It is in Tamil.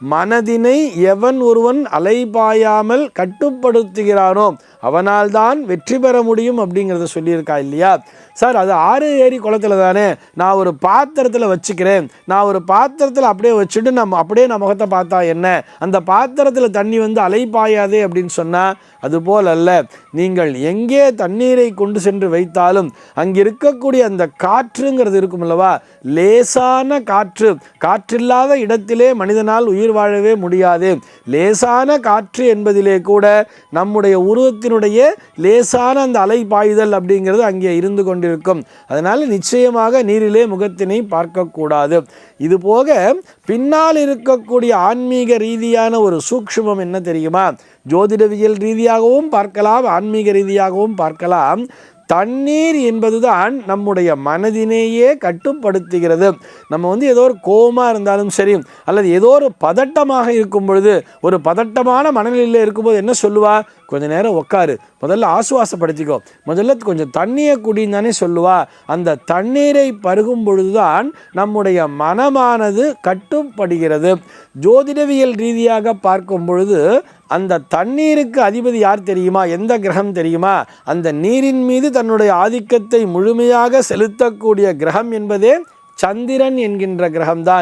மனதினை எவன் ஒருவன் அலைபாயாமல் கட்டுப்படுத்துகிறானோ அவனால்தான் வெற்றி பெற முடியும் அப்படிங்கிறத சொல்லியிருக்கா இல்லையா? சார் அது ஆறு ஏரி குளத்துல தானே. நான் ஒரு பாத்திரத்தில் வச்சுக்கிறேன். நான் ஒரு பாத்திரத்தில் அப்படியே வச்சுட்டு நம்ம அப்படியே நான் முகத்தை பார்த்தா என்ன? அந்த பாத்திரத்தில் தண்ணி வந்து அலைபாயாதே அப்படின்னு சொன்னால் அதுபோல் அல்ல. நீங்கள் எங்கே தண்ணீரை கொண்டு சென்று வைத்தாலும் அங்கே இருக்கக்கூடிய அந்த காற்றுங்கிறது இருக்கும் அல்லவா? லேசான காற்று. காற்றில்லாத இடத்திலே மனிதனால் உயிர் வாழவே முடியாது. லேசான காற்று என்பதிலே கூட நம்முடைய உருவத்தின் உருவத்தினுடைய லேசான அந்த அலை பாய்தல் அப்படிங்கிறது அங்கே இருந்து கொண்டிருக்கும். அதனால் நிச்சயமாக நீரிலே முகத்தினை பார்க்கக்கூடாது. இது போக பின்னால் இருக்கக்கூடிய ஆன்மீக ரீதியான ஒரு சூக்ஷ்மம் என்ன தெரியுமா? ஜோதிடவியல் ரீதியாகவும் பார்க்கலாம் ஆன்மீக ரீதியாகவும் பார்க்கலாம். தண்ணீர் என்பதுதான் நம்முடைய மனதினையே கட்டுப்படுத்துகிறது. நம்ம வந்து ஏதோ ஒரு கோபமாக இருந்தாலும் சரி அல்லது ஏதோ ஒரு பதட்டமாக இருக்கும் பொழுது ஒரு பதட்டமான மனநிலையில் இருக்கும்போது என்ன சொல்லுவா? கொஞ்சம் நேரம் உட்காரு முதல்ல ஆசுவாசப்படுத்திக்கோ. முதல்ல கொஞ்சம் தண்ணியை குடின்னு தானே சொல்லுவா. அந்த தண்ணீரை பருகும் பொழுதுதான் நம்முடைய மனமானது கட்டுப்படுகிறது. ஜோதிடவியல் ரீதியாக பார்க்கும் பொழுது அந்த தண்ணீருக்கு அதிபதி யார் தெரியுமா? எந்த கிரகம் தெரியுமா? அந்த நீரின் மீது தன்னுடைய ஆதிக்கத்தை முழுமையாக செலுத்தக்கூடிய கிரகம் என்பதே சந்திரன் என்கின்ற கிரகம்தான்.